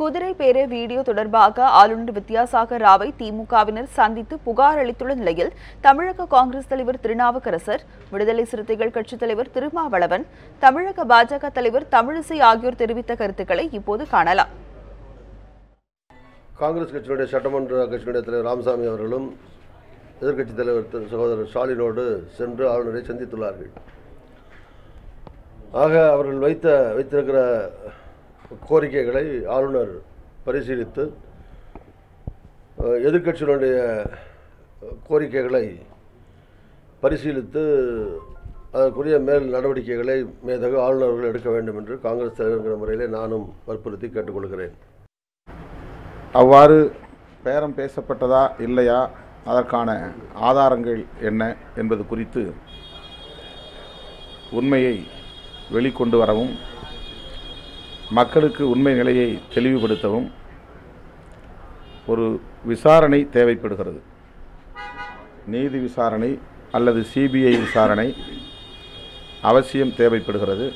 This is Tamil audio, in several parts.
குதிரை பேர வீடியோ தொடர்பாக ஆளுநர் வித்யாசாகர் ராவை திமுகவினர் சந்தித்து புகார் அளித்துள்ள நிலையில் தமிழக காங்கிரஸ் தலைவர் திருநாவுக்கரசர் விடுதலை சிறுத்தைகள் கட்சித் தலைவர் திருமாவளவன் தமிழக பாஜக தலைவர் தமிழிசை ஆகியோர் தெரிவித்த கருத்துக்களை இப்போது காணலாம். காங்கிரஸ் கட்சியினுடைய சட்டமன்ற கட்சியினுடைய தலைவர் ராமசாமி அவர்களும் எதிர்க்கட்சித் தலைவர் சகோதரர் ஸ்டாலினோடு சென்று ஆளுநரை சந்தித்துள்ளார்கள். ஆக அவர்கள் வைத்த வைத்திருக்கிற கோரிக்கைகளை ஆளுநர் பரிசீலித்து அஹ், கோரிக்கைகளை பரிசீலித்து அதற்குரிய மேல் நடவடிக்கைகளை மேதகு ஆளுநர்கள் எடுக்க வேண்டும் என்று காங்கிரஸ் தலைவர்கிற முறையிலே நானும் வற்புறுத்தி கேட்டுக்கொள்கிறேன். அவ்வாறு பேரம் பேசப்பட்டதா இல்லையா? அதற்கான ஆதாரங்கள் என்ன என்பது குறித்து உண்மையை வெளிக்கொண்டு வரவும் மக்களுக்கு உண்மை நிலையை தெளிவுபடுத்தவும் ஒரு விசாரணை தேவைப்படுகிறது. நீதி விசாரணை அல்லது சிபிஐ விசாரணை அவசியம் தேவைப்படுகிறது.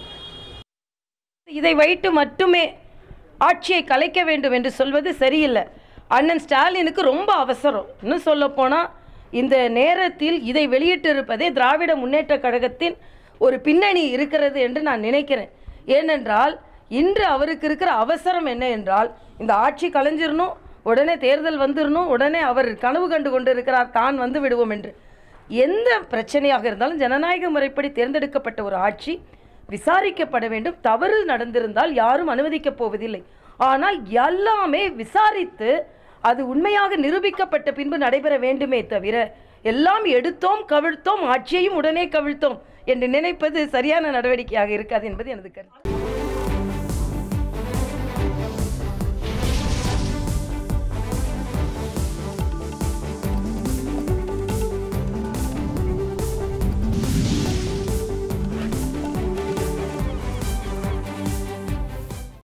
இதை வைத்து மட்டுமே ஆட்சியை கலைக்க வேண்டும் என்று சொல்வது சரியில்லை. அண்ணன் ஸ்டாலினுக்கு ரொம்ப அவசரம். இன்னும் சொல்ல போனால் இந்த நேரத்தில் இதை வெளியிட்டிருப்பதே திராவிட முன்னேற்ற கழகத்தின் ஒரு பின்னணி இருக்கிறது என்று நான் நினைக்கிறேன். ஏனென்றால் இன்று அவருக்கு இருக்கிற அவசரம் என்ன என்றால் இந்த ஆட்சி கலைஞ்சிடணும் உடனே தேர்தல் வந்துடணும் உடனே அவர் கனவு கண்டு கொண்டு இருக்கிறார் தான் வந்து விடுவோம் என்று. எந்த பிரச்சனையாக இருந்தாலும் ஜனநாயக முறைப்படி தேர்ந்தெடுக்கப்பட்ட ஒரு ஆட்சி விசாரிக்கப்பட வேண்டும். தவறு நடந்திருந்தால் யாரும் அனுமதிக்கப் போவதில்லை. ஆனால் எல்லாமே விசாரித்து அது உண்மையாக நிரூபிக்கப்பட்ட பின்பு நடைபெற வேண்டுமே தவிர எல்லாம் எடுத்தோம் கவிழ்த்தோம் ஆட்சியையும் உடனே கவிழ்த்தோம் என்று நினைப்பது சரியான நடவடிக்கையாக இருக்காது என்பது எனது கருத்து.